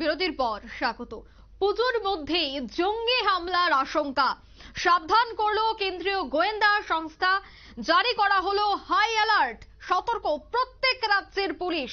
বিরতির পর স্বাগত। পুজোর মধ্যেই জঙ্গি হামলার আশঙ্কা। সাবধান করল কেন্দ্রীয় গোয়েন্দা সংস্থা। জারি করা হলো হাই অ্যালার্ট সতর্ক প্রত্যেক রাজ্যের পুলিশ।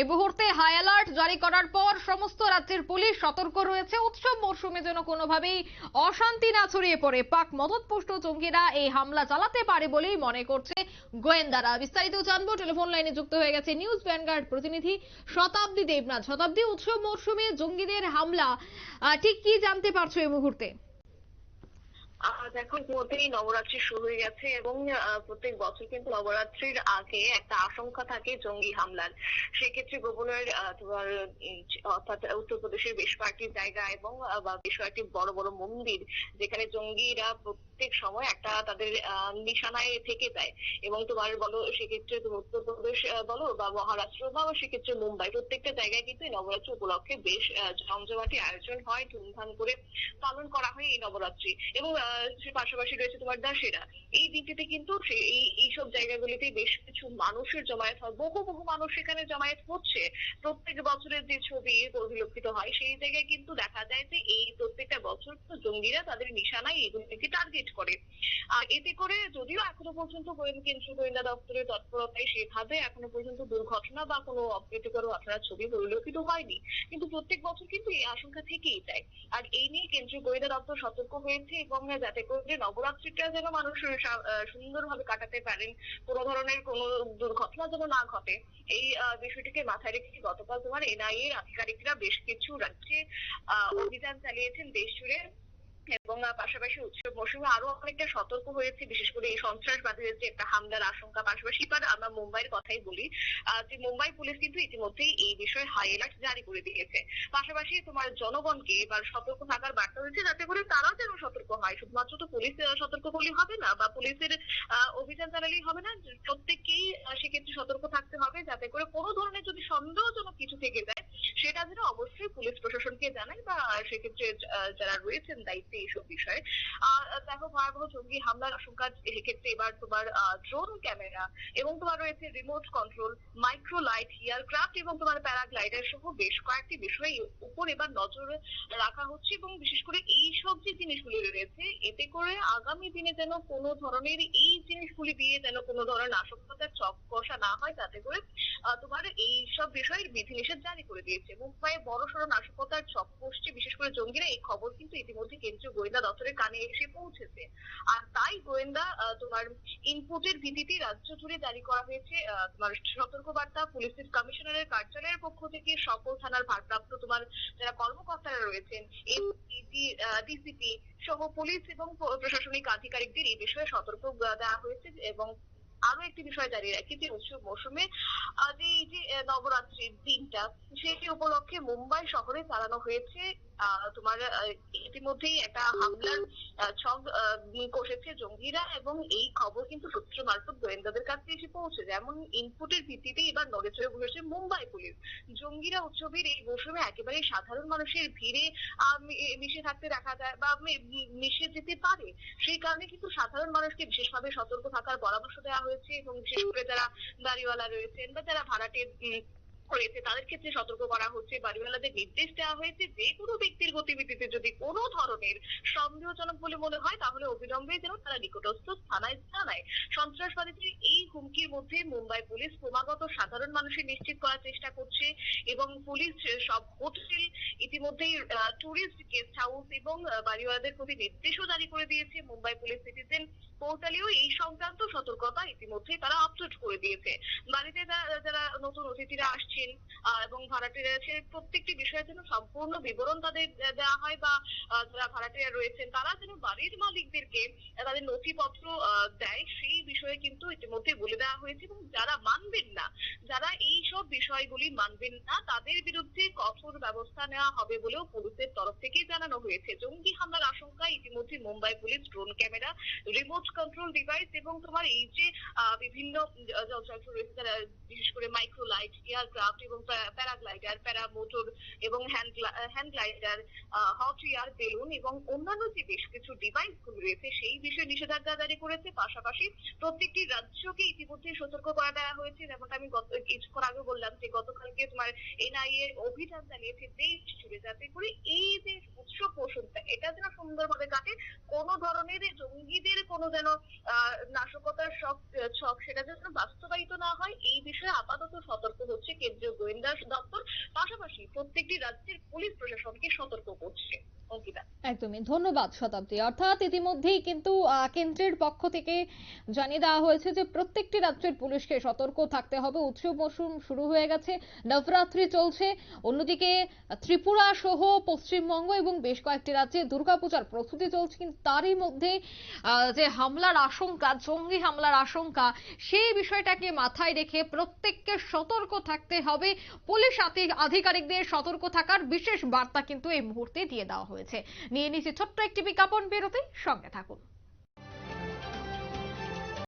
এ মুহূর্তে হাই অ্যালার্ট জারি করার পর সমস্ত রাজ্যের পুলিশ সতর্ক রয়েছে। উৎসব মরশুমে যেন কোনোভাবেই অশান্তি না ছড়িয়ে পড়ে। পাক মদতপুষ্ট জঙ্গিরা এই হামলা চালাতে পারে বলেই মনে করছে গোয়েন্দারা বিস্তারিত জানব। টেলিফোন লাইনে যুক্ত হয়ে গেছে নিউজ ভ্যানগার্ড প্রতিনিধি শতাব্দী দেবনাথ। শতাব্দী উৎসব মরশুমে জঙ্গিদের হামলা। ঠিক কি জানতে পারছ এই মুহূর্তে? দেখো, ইতিমধ্যেই নবরাত্রি শুরু হয়ে গেছে এবং প্রত্যেক বছর কিন্তু নবরাত্রির আগে একটা আশঙ্কা থাকে জঙ্গি হামলার। সেক্ষেত্রে গোপনের তোমার অর্থাৎ উত্তরপ্রদেশের বেশ কয়েকটি জায়গা এবং বেশ কয়েকটি বড় বড় মন্দির যেখানে জঙ্গিরা প্রত্যেক সময় একটা তাদের নিশানায় থেকে যায়। এবং তোমার বলো, সেক্ষেত্রে উত্তরপ্রদেশ বলো বা মহারাষ্ট্র বা সেক্ষেত্রে মুম্বাই, প্রত্যেকটা জায়গায় কিন্তু এই নবরাত্রি উপলক্ষে বেশ জমজমাটি আয়োজন হয়, ধুমধাম করে পালন করা হয় এই নবরাত্রি। এবং পাশাপাশি রয়েছে তোমার দাসেরা এই দিনটিতে কিন্তু এই এইসব জায়গাগুলিতে বেশ কিছু মানুষের জমায়েত হয়। বহু বহু মানুষ এখানে জমায়েত হচ্ছে। প্রত্যেক বছরের যে ছবি পরিলক্ষিত হয়, সেই জায়গায় কিন্তু দেখা যায় যে তো জঙ্গিরা তাদের নিশানায় এইগুলিকে টার্গেট করে। আর এতে করে যদিও এখনও পর্যন্ত কেন্দ্রীয় গোয়েন্দা দপ্তরের তৎপরতায় সেভাবে এখনও পর্যন্ত দুর্ঘটনা বা কোনো অপ্রীতিকর ঘটনার ছবি পরিলক্ষিত হয়নি। কিন্তু প্রত্যেক বছর কিন্তু এই আশঙ্কা থেকেই যায়। আর এই নিয়ে কেন্দ্রীয় গোয়েন্দা দপ্তর সতর্ক হয়েছে এবং যাতে করে নবরাত্রিটা যেন মানুষ সুন্দরভাবে কাটাতে পারেন, কোনো ধরনের কোনো দুর্ঘটনা যেন না ঘটে। এই বিষয়টিকে মাথায় রেখে গতকাল তোমার এনআইএ আধিকারিকরা বেশ কিছু রাজ্যে অভিযান চালিয়েছেন, দেশ জুড়ে এবং পাশাপাশি উৎসব মৌসুমে আরও অনেকটা সতর্ক হয়েছে। বিশেষ করে এই সন্ত্রাসবাদীদের যে একটা হামলার আশঙ্কা, পাশাপাশি এবার আমরা মুম্বাইয়ের কথাই বলি যে মুম্বাই পুলিশ কিন্তু ইতিমধ্যেই এই বিষয়ে হাই অ্যালার্ট জারি করে দিয়েছে। পাশাপাশি তোমার জনগণকে এবার সতর্ক থাকার বার্তা হয়েছে যাতে করে তারাও যেন সতর্ক হয়। শুধুমাত্র তো পুলিশ সতর্ক করলেই হবে না, বা পুলিশের অভিযান চালালেই হবে না, প্রত্যেককেই সেক্ষেত্রে সতর্ক থাকতে হবে, যাতে করে কোনো ধরনের যদি সন্দেহজনক কিছু থেকে যায় সেটা যেন অবশ্যই পুলিশ প্রশাসনকে জানায় বা সেক্ষেত্রে যারা রয়েছেন দায়িত্বে এইসব বিষয়ে। দেখো ভয়াবহ জঙ্গি হামলার আশঙ্কা এক্ষেত্রে এবার তোমার ড্রোন ক্যামেরা এবং তোমার রয়েছে remote control micro light aircraft এবং তোমার প্যারাগ্লাইডার সহ বেশ কয়েকটি বিষয়ের উপর এবার নজর রাখা হচ্ছে এবং বিশেষ করে এই সব যে জিনিসগুলি রয়েছে এতে করে আগামী দিনে যেন কোনো ধরনের এই জিনিসগুলি দিয়ে যেন কোনো ধরনের নাশকতার চক কষা না হয়, তাতে করে তোমার এই সব বিষয়ের বিধিনিষেধ জারি করে দিয়েছে। মুম্বাইয়ে বড় সড়ো নাশকতার চক কষছে বিশেষ এই খবর কিন্তু ইতিমধ্যে কেন্দ্রীয় গোয়েন্দা দপ্তরের কানে এসে পৌঁছেছে। আর তাই গোয়েন্দা তোমার ইনপুটের ভিত্তিতে রাজ্য জুড়ে জারি করা হয়েছে তোমার সতর্কবার্তা পুলিশের কমিশনারের কার্যালয়ের পক্ষ থেকে, সকল থানার ভারপ্রাপ্ত তোমার যারা কর্মকর্তারা রয়েছেন ডিসিপি সহ পুলিশ এবং প্রশাসনিক আধিকারিকদের এই বিষয়ে সতর্ক দেওয়া হয়েছে এবং আরও একটি বিষয় জানিয়ে রাখি যে উৎসব মৌসুমে যে এই যে নবরাত্রির দিনটা, সেটি উপলক্ষে মুম্বাই শহরে চালানো হয়েছে তোমার ইতিমধ্যেই একটা হামলার ছক কষেছে জঙ্গিরা এবং এই খবর কিন্তু সূত্র মারফত গোয়েন্দাদের কাছে এসে পৌঁছে যায়। যেমন ইনপুটের ভিত্তিতে এবার নড়েচড়ে বসেছে মুম্বাই পুলিশ। জঙ্গিরা উৎসবের এই মৌসুমে একেবারে সাধারণ মানুষের ভিড়ে মিশে থাকতে দেখা যায় বা মিশে যেতে পারে। সেই কারণে কিন্তু সাধারণ মানুষকে বিশেষভাবে সতর্ক থাকার পরামর্শ দেওয়া হয়েছে এবং বিশেষ করে যারা গাড়িওয়ালা রয়েছেন বা যারা ভাড়াটে রয়েছে তাদের ক্ষেত্রে সতর্ক করা হচ্ছে। বাড়িওয়ালাদের নির্দেশ দেওয়া হয়েছে যে কোনো ব্যক্তির গতিবিধিতে যদি কোনো ধরনের সন্দেহজনক বলে মনে হয়, তাহলে অবিলম্বে যেন তারা নিকটস্থ থানায় জানায়। সন্ত্রাসবাদীদের এই হুমকির মধ্যে মুম্বাই পুলিশ ক্রমাগত সাধারণ মানুষের নিশ্চিত করার চেষ্টা করছে এবং পুলিশ সব হোটেল ইতিমধ্যেই টুরিস্ট গেস্ট হাউস এবং বাড়িওয়ালাদের প্রতি নির্দেশও জারি করে দিয়েছে। মুম্বাই পুলিশ সিটিজেন পোর্টালেও এই সংক্রান্ত সতর্কতা ইতিমধ্যেই তারা আপলোড করে দিয়েছে। বাড়িতে যারা নতুন অতিথিরা আসছেন এবং ভাড়াটিরা আছে প্রত্যেকটি বিষয়ের জন্য সম্পূর্ণ বিবরণ তাদের দেওয়া হয় বা যারা ভাড়াটিরা রয়েছেন, তারা যেন বাড়ির মালিকদেরকে তাদের নথিপত্র দেয়, সেই বিষয়ে কিন্তু ইতিমধ্যে বলে দেওয়া হয়েছে এবং যারা মানবেন না, যারা এই সব বিষয়গুলি মানবেন না, তাদের বিরুদ্ধে কঠোর ব্যবস্থা নেওয়া হবে বলেও পুলিশের তরফ থেকে জানানো হয়েছে। জঙ্গি হামলার আশঙ্কায় ইতিমধ্যে Mumbai police drone camera, remote remote control device এবং তোমার এই যে বিভিন্ন যন্ত্রাংশ রয়েছে তারা বিশেষ করে মাইক্রোলাইট এয়ারক্রাফট এবং প্যারাগ্লাইডার প্যারামোটর এবং hand glider hot air balloon এবং অন্যান্য যে বেশ কিছু ডিভাইসগুলো রয়েছে, সেই বিষয়ে নিষেধাজ্ঞা জারি করেছে। পাশাপাশি প্রত্যেকটি রাজ্যকে ইতিমধ্যে সতর্ক করা দেওয়া হয়েছে, যেমনটা আমি গত, কিছুক্ষণ আগে বললাম যে, গতকালকে তোমার এনআইএ অভিযান চালিয়েছে দেশ জুড়ে যাতে করে এই যে উৎসব মৌসুমটা এটা যেন সুন্দরভাবে কাটে। কোনো ধরনের জঙ্গিদের কোনো যেন নাশকতার শখ, ছক সেটা যেন বাস্তবায়িত না হয়, এই বিষয়ে আপাতত সতর্ক হচ্ছে কেন্দ্রীয় গোয়েন্দা দপ্তর। পাশাপাশি প্রত্যেকটি রাজ্যের পুলিশ প্রশাসনকে সতর্ক করছে। একদমই। ধন্যবাদ শতাব্দী। অর্থাৎ ইতিমধ্যেই কিন্তু কেন্দ্রের পক্ষ থেকে জানিয়ে দেওয়া হয়েছে যে, প্রত্যেকটি রাজ্যের পুলিশকে সতর্ক থাকতে হবে। উৎসব মৌসুম শুরু হয়ে গেছে, নবরাত্রি চলছে। অন্যদিকে, ত্রিপুরা সহ পশ্চিমবঙ্গ এবং বেশ কয়েকটি রাজ্যে দুর্গাপূজার প্রস্তুতি চলছে। কিন্তু তারই মধ্যে যে হামলার আশঙ্কা, জঙ্গি হামলার আশঙ্কা, সেই বিষয়টাকে মাথায় রেখে প্রত্যেককে সতর্ক থাকতে হবে। পুলিশ আধিকারিকদের সতর্ক থাকার বিশেষ বার্তা কিন্তু এই মুহূর্তে দিয়ে দেওয়া হয়েছে। নিয়ে নিচ্ছে ছোট্ট একটি বিজ্ঞাপন বেরোতে সঙ্গে থাকুন।